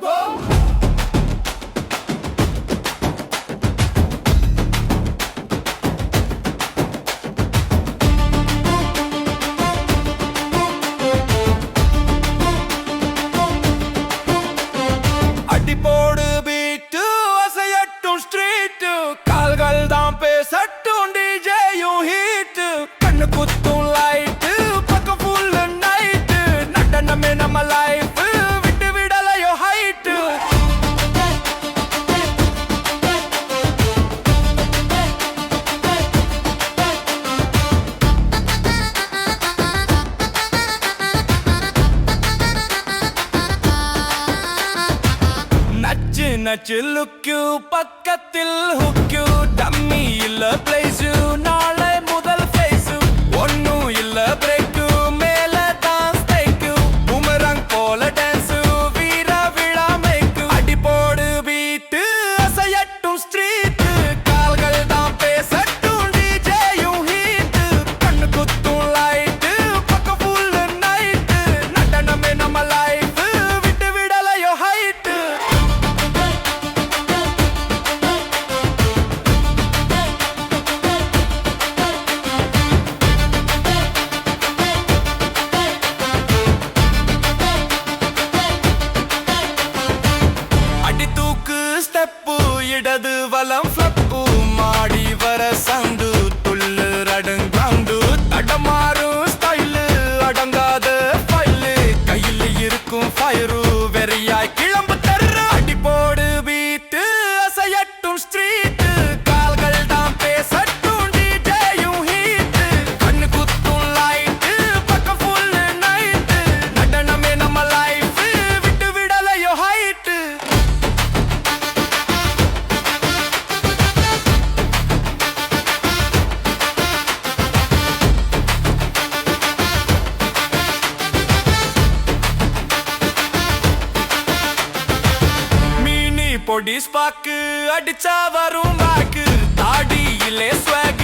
go. ചില്ലുക്കു പക്കത്തിൽ ഹുക്കു ഡമ്മിയില്ല പ്ലേസു നാളെ Balanço. போடி ஸ்பாக்கு அடிச்சா வரும் பாக்கு தாடியிலே ஸ்வாக்